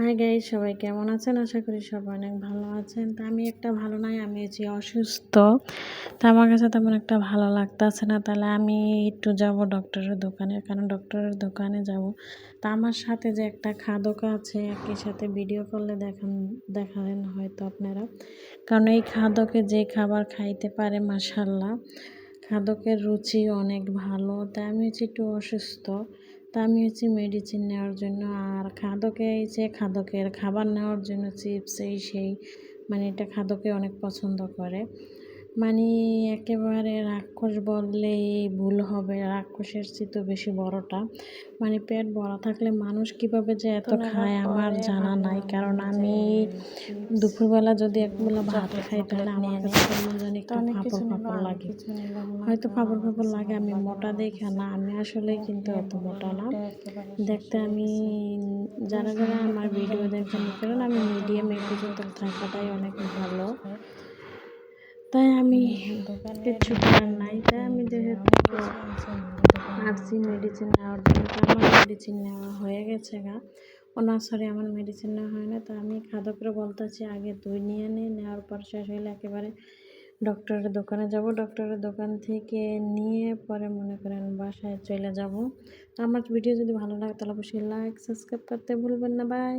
High গাই সবাই কেমন আছেন? আশা করি সবাই অনেক ভালো আছেন। তা আমি একটা ভালো নাই, আমি হচ্ছি অসুস্থ। তা আমার কাছে তেমন একটা ভালো লাগতেছে না। তাহলে আমি একটু যাব ডক্টরের দোকানে, কারণ ডক্টরের দোকানে যাব। তা আমার সাথে যে একটা খাদক আছে, একই সাথে ভিডিও করলে দেখান, দেখালেন হয়তো আপনারা। কারণ এই খাদকে যে খাবার খাইতে পারে মাসাল্লাহ খাদকের রুচি অনেক ভালো তা আমি হচ্ছে একটু অসুস্থ। তা আমি হচ্ছে মেডিসিন নেওয়ার জন্য, আর খাদকে যে খাদকের খাবার নেওয়ার জন্য চিপস এই সেই মানে এটা খাদকে অনেক পছন্দ করে। মানে একেবারে রাক্ষস বললে ভুল হবে। রাক্ষসের চেয়ে তো বেশি বড়টা। মানে পেট ভরা থাকলে মানুষ কীভাবে যে এত খায় আমার জানা নাই। কারণ আমি দুপুরবেলা যদি একবেলা ভাত খাই তাহলে আমার কাছে কেমন জানি একটু ফাঁপড় ফাঁপড় লাগে। হয়তো ফাঁপড় ফাঁপড় লাগে আমি মোটা দেখে না আমি আসলে কিন্তু অত মোটা না। দেখতে আমি যারা যারা আমার ভিডিও দেখেন কারণ আমি মিডিয়াম পর্যন্ত থাকাটাই অনেক ভালো। তাই আমি কিচ্ছু করার নাই। তাই আমি যেহেতু আসছি মেডিসিন নেওয়ার জন্য। তো আমার মেডিসিন নেওয়া হয়ে গেছে গা। ও না সরি আমার মেডিসিন নেওয়া হয় না। তো আমি খাদকরে বলতেছি আগে তুই নিয়ে নে। নেওয়ার পর শেষ হইলে একেবারে ডক্টরের দোকানে যাব। ডক্টরের দোকান থেকে নিয়ে পরে মনে করেন বাসায় চলে যাব। তো আমার ভিডিও যদি ভালো লাগে তাহলে অবশ্যই লাইক সাবস্ক্রাইব করতে ভুলবেন না। বাই